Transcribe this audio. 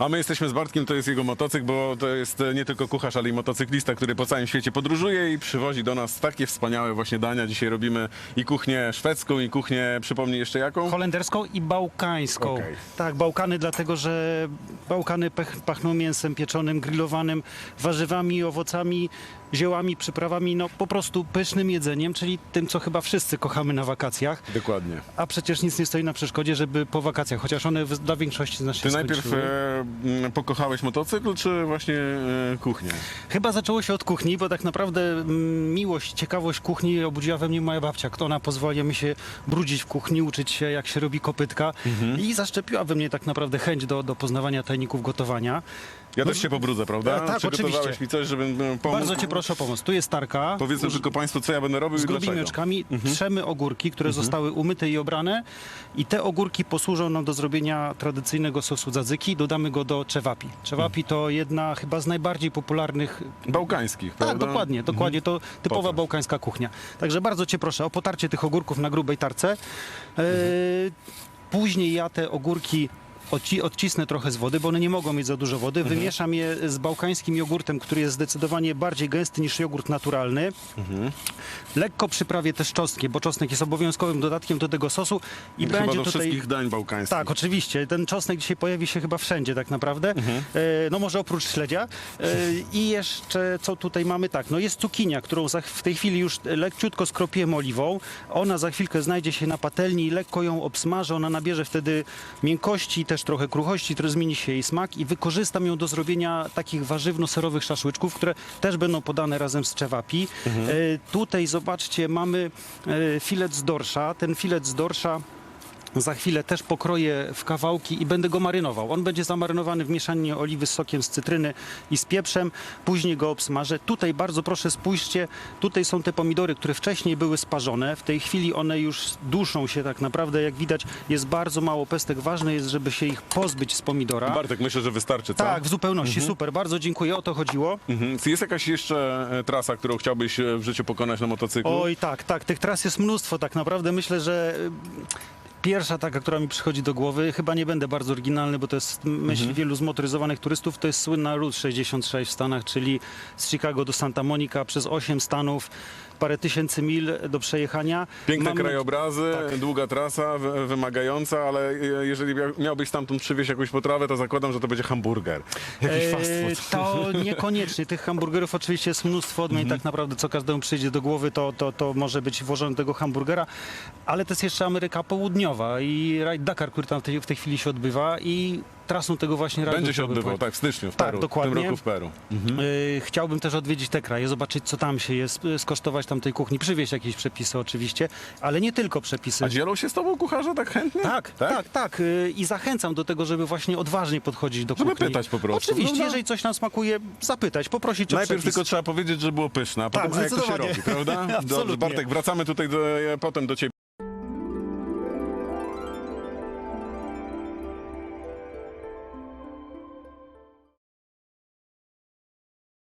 A my jesteśmy z Bartkiem, to jest jego motocykl, bo to jest e, nie tylko kucharz, ale i motocyklista, który po całym świecie podróżuje i przywozi do nas takie wspaniałe właśnie dania. Dzisiaj robimy i kuchnię szwedzką, i kuchnię, przypomnij jeszcze jaką? Holenderską i bałkańską. Okej. Tak, Bałkany, dlatego że Bałkany pech, pachną mięsem pieczonym, grillowanym, warzywami, owocami, ziołami, przyprawami, no po prostu pysznym jedzeniem, czyli tym, co chyba wszyscy kochamy na wakacjach. Dokładnie. A przecież nic nie stoi na przeszkodzie, żeby po wakacjach, chociaż one w- dla większości z nas się Ty najpierw skończyły. e, pokochałeś motocykl, czy właśnie e, kuchnię? Chyba zaczęło się od kuchni, bo tak naprawdę mm, miłość, ciekawość kuchni obudziła we mnie moja babcia. Ona pozwala mi się brudzić w kuchni, uczyć się jak się robi kopytka i zaszczepiła we mnie tak naprawdę chęć do, do poznawania tajników gotowania. Ja No, też się pobrudzę, prawda? e, tak, Przygotowałeś oczywiście. mi coś, żebym e, pomógł. Bardzo cię proszę o pomoc. Tu jest tarka. Powiedzmy tylko Państwu, co ja będę robił z i dlaczego. oczkami trzemy ogórki, które zostały umyte i obrane i te ogórki posłużą nam do zrobienia tradycyjnego sosu zadzyki. Dodamy go do czewapi. Czewapi to jedna chyba z najbardziej popularnych Bałkańskich, Tak, prawda? dokładnie, dokładnie. To typowa Potraw. bałkańska kuchnia. Także bardzo cię proszę o potarcie tych ogórków na grubej tarce. E, później ja te ogórki odci- odcisnę trochę z wody, bo one nie mogą mieć za dużo wody. Wymieszam je z bałkańskim jogurtem, który jest zdecydowanie bardziej gęsty niż jogurt naturalny. Lekko przyprawię też czosnkiem, bo czosnek jest obowiązkowym dodatkiem do tego sosu i Chyba będzie do tutaj... wszystkich dań bałkańskich. Tak, oczywiście. Ten czosnek dzisiaj pojawi się chyba wszędzie tak naprawdę. Mhm. E, no może oprócz śledzia. E, I jeszcze co tutaj mamy? Tak, no jest cukinia, którą za, w tej chwili już lekciutko skropiłem oliwą. Ona za chwilkę znajdzie się na patelni i lekko ją obsmażę. Ona nabierze wtedy miękkości, też trochę kruchości, który zmieni się jej smak i wykorzystam ją do zrobienia takich warzywno-serowych szaszłyczków, które też będą podane razem z czewapi. E, tutaj zobaczcie, mamy e, filet z dorsza. Ten filet z dorsza za chwilę też pokroję w kawałki i będę go marynował. On będzie zamarynowany w mieszaninie oliwy z sokiem z cytryny i z pieprzem. Później go obsmażę. Tutaj bardzo proszę spójrzcie, tutaj są te pomidory, które wcześniej były sparzone. W tej chwili one już duszą się tak naprawdę. Jak widać jest bardzo mało pestek. Ważne jest, żeby się ich pozbyć z pomidora. Bartek, myślę, że wystarczy, co? Tak, w zupełności. Super, bardzo dziękuję. O to chodziło. Mhm. Czy jest jakaś jeszcze e, trasa, którą chciałbyś e, w życiu pokonać na motocyklu? Oj, tak, tak. Tych tras jest mnóstwo. Tak naprawdę myślę, że pierwsza taka, która mi przychodzi do głowy, chyba nie będę bardzo oryginalny, bo to jest myśl wielu zmotoryzowanych turystów, to jest słynna Route 66 w Stanach, czyli z Chicago do Santa Monica przez 8 stanów, parę tysięcy mil do przejechania. Piękne Mamy- krajobrazy, tak. długa trasa, wy- wymagająca, ale jeżeli mia- miałbyś stamtąd przywieźć jakąś potrawę, to zakładam, że to będzie hamburger. Jakiś fast Eee, food. To niekoniecznie. Tych hamburgerów oczywiście jest mnóstwo odmian. Mhm. Tak naprawdę co każdemu przyjdzie do głowy, to, to, to może być włożone do tego hamburgera. Ale to jest jeszcze Ameryka Południowa i rajd Dakar, który tam w tej, w tej chwili się odbywa i trasą tego właśnie rajdu Będzie się odbywał, tak, w styczniu w Tak, Peru. W dokładnie. tym roku w Peru. Yy, Chciałbym też odwiedzić te kraje, zobaczyć co tam się jest, yy, skosztować tam tej kuchni, przywieźć jakieś przepisy oczywiście, ale nie tylko przepisy. A dzielą się z tobą kucharze tak chętnie? Tak, tak, tak. yy, I zachęcam do tego, żeby właśnie odważnie podchodzić do Żeby kuchni. pytać po prostu, Oczywiście, prawda? jeżeli coś nam smakuje, zapytać, poprosić o Najpierw przepis. tylko trzeba powiedzieć, że było pyszne, a potem Tak, a jak to się robi, prawda? Dobrze, Absolutnie. Bartek, wracamy tutaj do, e, potem do ciebie.